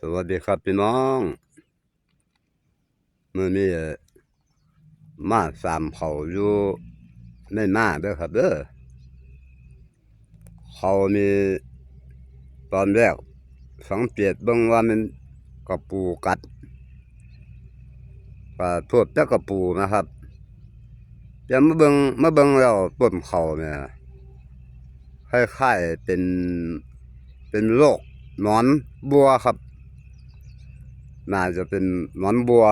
สวัสดีครับพี่น้องมื่อนี้มาสามเขาอยู่ในหน้าเด้อครับเด้อเขานี่ตอนแรกสังเกตเบิ่งว่ามันกระปูกัดก็โทษแต่กระปูนะครับยังมาเบิ่งมาเบิ่งแล้วต้นเขาเนี่ยคล้ายๆเป็นเป็นโรคนอนบัวครับ น่าจะเป็นหนอนบัว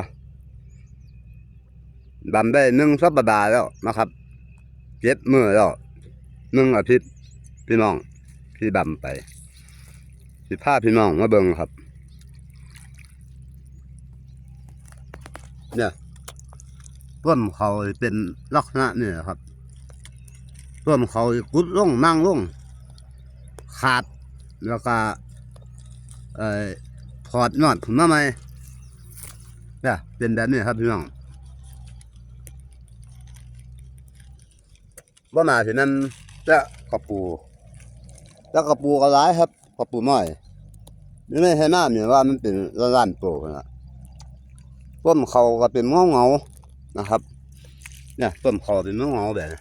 ดำได้หนึ่งสัปดาห์แล้วนะครับเจ็ดมือแล้วหนึ่งอาทิตย์พี่น้องพี่ดำไปสิพาพี่น้องมาเบิ่งครับ เนี่ยต้นเขาเป็นลักษณะนี่ครับต้นเขากุดลงนั่งลงขาดแล้วก็เอ่อถอดยอดขึ้นมาไหม เนี่ยเป็นแบบนี้ครับพี่น้องว่ามาถึงนั้นจะกระปูจะกระปูก็ร้ายครับกระปูน้อยนี่ไม่ใช่หน้าเนี่ยว่ามันเป็นละล้านโตนะต้นเขาก็เป็นเงาเงานะครับ เนี่ยต้นเขาเป็นเงาเงาแบบนี้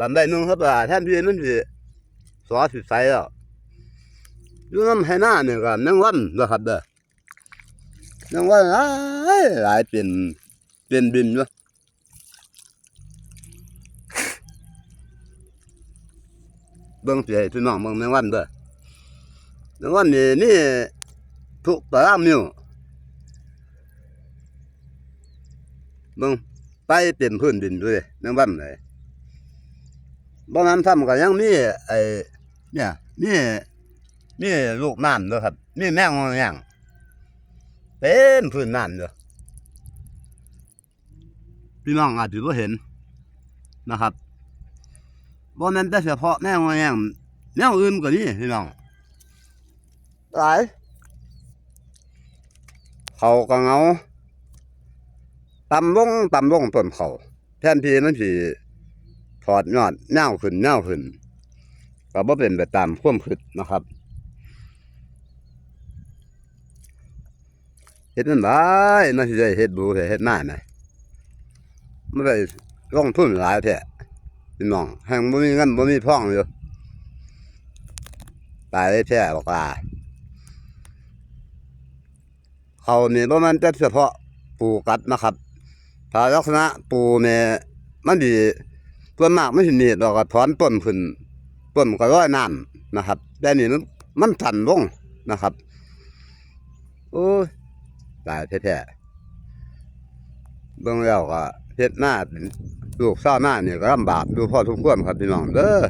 ลำได้นึงครับว่าแทนที่มันสิสอสิใสแล้วอยู่น้ำให้หน้าเนี่ยก็นังวันนะครับเด้อนังวันหลา ยหลายเป็นเป็นบินอยู่เบิ่งสิให้พี่น้องเบิ่งแมงวันเด้อแมงวันนี่นี่ทุกตารางนิ้วเบิ่งไปเต็มพื้นดินด้วยแมงวันเลยบ่นั้นซ้ำก็ยังมีไอ้เนี่ยมีนี่ลูกน้ำด้วยครับนี่แมงมันอย่างเป็นพื้นน้ำด้วย พี่น้องอาจจะไม่เห็นนะครับบ่แม่นแต่เฉพาะแมงมันอย่างแนวอื่นก็นี่พี่น้องหลายเขาก็เหงาตำลงตำลงต้นเขาแทนที่มันสิถอดยอดเน่าขึ้นเน่าขึ้นก็บ่เป็นไปตามความคิดนะครับเฮ็ดมันได้น่าสิได้เฮ็ดดูแต่เฮ็ดหน้าไห นมันได้ลงทุนหลายแท้พี่น้องแห่งบ่มีเงินบ่มีพ่องอยู่ตายได้แท้บอกว่าเขานี่บ่แมันแต่เฉพาะปูกัดนะครับถ้าลักษณะปูเนี่ยมันดีส่วนมากไมันสิหนีดแล้วก็ถอนต้นขึ้นต้นก็ร้อยน้ำนะครับ แต่นี่มันมันสั่นลงนะครับ โอ้ตายแท้ๆ เบิ่งแล้วก็เฮ็ดหน้าเป็นลูกเศร้าหน้านี่ก็ลำบากดูพ่อทุกคนครับพี่น้องเด้อ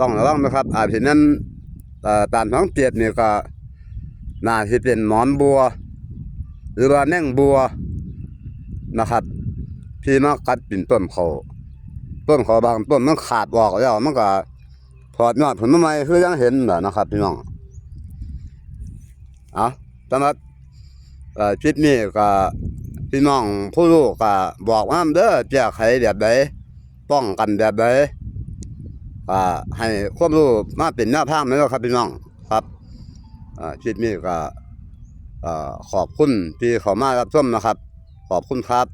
ต้องระวังนะครับ อาจสินั้นตามท้องเจ็ดนี่ก็น่าสิเป็นหมอนบัว หรือว่าแน่งบัวนะครับที่มากัดปิ่นต้นเขาต้นเขาบางต้นมันขาดออกแล้วมันก็ถอดยอดผลมาใหม่คือยังเห็นนะนะครับพี่น้องอะสำหรับเอ่อคลิปนี้ก็ พี่น้องผู้รู้ก็บอกว่าเด้อแก้ไขแบบใดป้องกันแบบใดก็ให้ความรู้มาเป็นหน้าทางนะครับพี่น้องครับอ่าคลิปนี้ก็อ่าขอบคุณที่เข้ามารับชมนะครับ ขอบคุณครับ